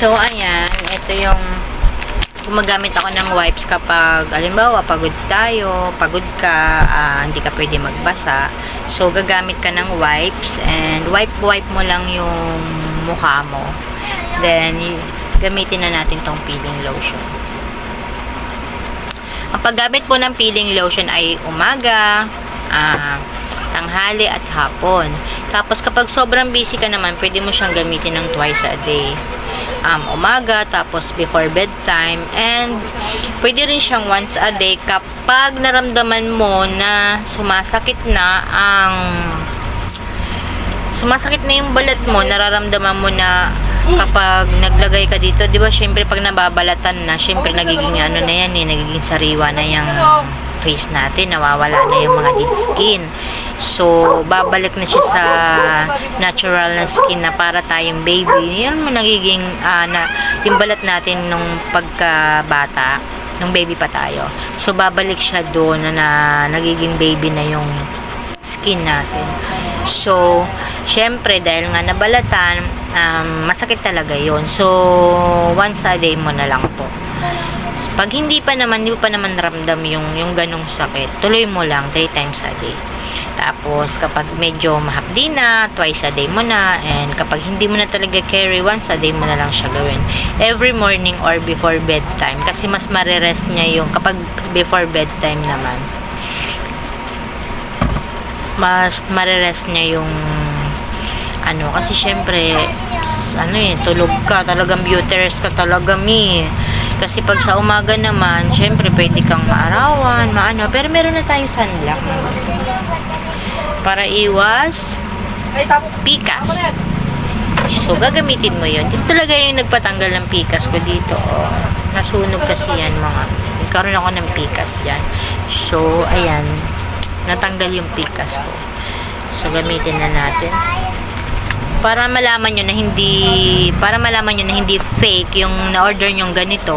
So, ayan. Ito yung gumagamit ako ng wipes kapag, alimbawa, pagod tayo, pagod ka, ah, hindi ka pwede magbasa. So, gagamit ka ng wipes and wipe-wipe mo lang yung mukha mo. Then, gamitin na natin tong peeling lotion. Ang paggamit po ng peeling lotion ay umaga, ah, tanghali at hapon. Tapos kapag sobrang busy ka naman, pwede mo siyang gamitin ng twice a day. Um, umaga, tapos before bedtime, and pwede rin siyang once a day kapag naramdaman mo na sumasakit na ang sumasakit na yung balat mo, nararamdaman mo na kapag naglagay ka dito, di ba, syempre pag nababalatan na, syempre nagiging ano na yan eh, nagiging sariwa na yung face natin, nawawala na yung mga dead skin. So, babalik na siya sa natural na skin na para tayong baby. Yan mo nagiging, ah, na, yung balat natin nung pagkabata, nung baby pa tayo. So, babalik siya doon na, na nagiging baby na yung skin natin. So, syempre, dahil nga nabalatan, um, masakit talaga yon So, once a day mo na lang. Pag hindi pa naman, hindi pa naman ramdam yung, yung ganong sakit, tuloy mo lang 3 times a day. Tapos, kapag medyo mahapdi na, twice a day mo na. And kapag hindi mo na talaga carry, once a day mo na lang siya gawin. Every morning or before bedtime. Kasi mas marirest niya yung kapag before bedtime naman mas marirest niya yung ano kasi syempre ano eh tulog ka talagang beauty rest ka talaga mi kasi pag sa umaga naman syempre pwede kang maarawan maano. Pero meron na tayong sunblock para iwas pikas. So gagamitin mo yun. Ito talaga yung nagpatanggal ng pikas ko dito oh. nasunog kasi yan mga. Nagkaroon ako ng pikas dyan. So ayan. Natanggal yung pikas ko. So gamitin na natin para malaman nyo na hindi para malaman nyo na hindi fake yung na-order nyong ganito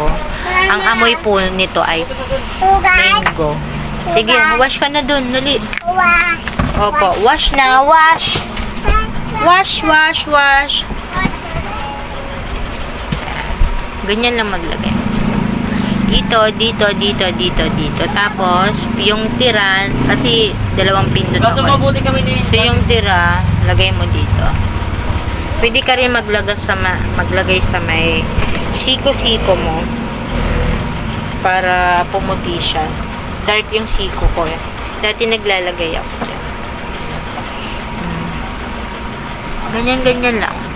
ang amoy po nito ay mango sige wash ka na dun dali opo wash na wash wash wash wash ganyan lang maglagay dito, dito, dito, dito, dito. Tapos, yung tira, kasi dalawang pindot ako. mabuti kami ni So, yung tira, lagay mo dito. Pwede ka rin maglagay sa, ma- maglagay sa may siko-siko mo para pumuti siya. Dark yung siko ko. eh. Dati naglalagay ako dyan. Hmm. Ganyan-ganyan lang.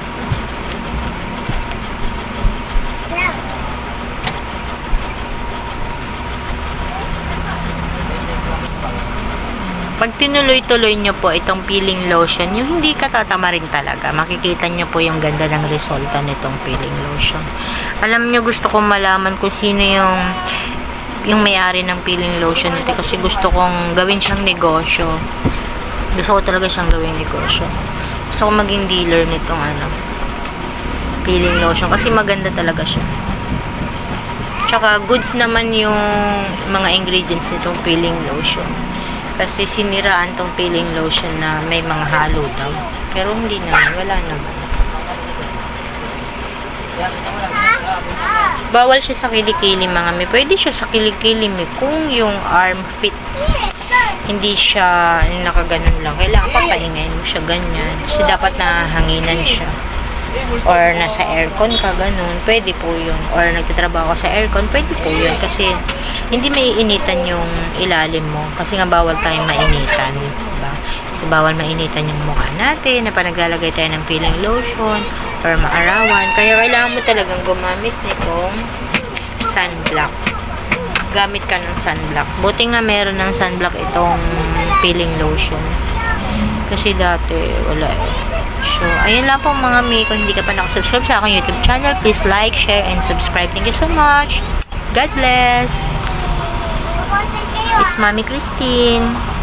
Pag tinuloy-tuloy nyo po itong peeling lotion, yung hindi ka tatama rin talaga. Makikita nyo po yung ganda ng resulta nitong peeling lotion. Alam nyo, gusto kong malaman kung sino yung yung may-ari ng peeling lotion nito kasi gusto kong gawin siyang negosyo. Gusto ko talaga siyang gawin negosyo. Gusto ko maging dealer nitong ano, peeling lotion kasi maganda talaga siya. Tsaka goods naman yung mga ingredients nitong peeling lotion. Kasi siniraan tong peeling lotion na may mga halo daw. Pero hindi naman, wala naman. Bawal siya sa kilikili mga may. Pwede siya sa kilikili may kung yung arm fit. Hindi siya nakaganon lang. Kailangan papahingayin mo siya ganyan. Kasi dapat nahanginan siya. Or nasa aircon ka ganun. Pwede po yun. Or nagtatrabaho ka sa aircon. Pwede po yun. Kasi hindi maiinitan yung ilalim mo. Kasi nga bawal tayong mainitan. Diba? Kasi bawal mainitan yung mukha natin na pa naglalagay tayo ng peeling lotion or maarawan. Kaya kailangan mo talagang gumamit nitong sunblock. Gamit ka ng sunblock. Buti nga meron ng sunblock itong peeling lotion. Kasi dati, wala eh. So, ayun lang po mga mi. Kung hindi ka pa nakasubscribe sa aking YouTube channel, please like, share, and subscribe. Thank you so much. God bless. It's Mommy Christine.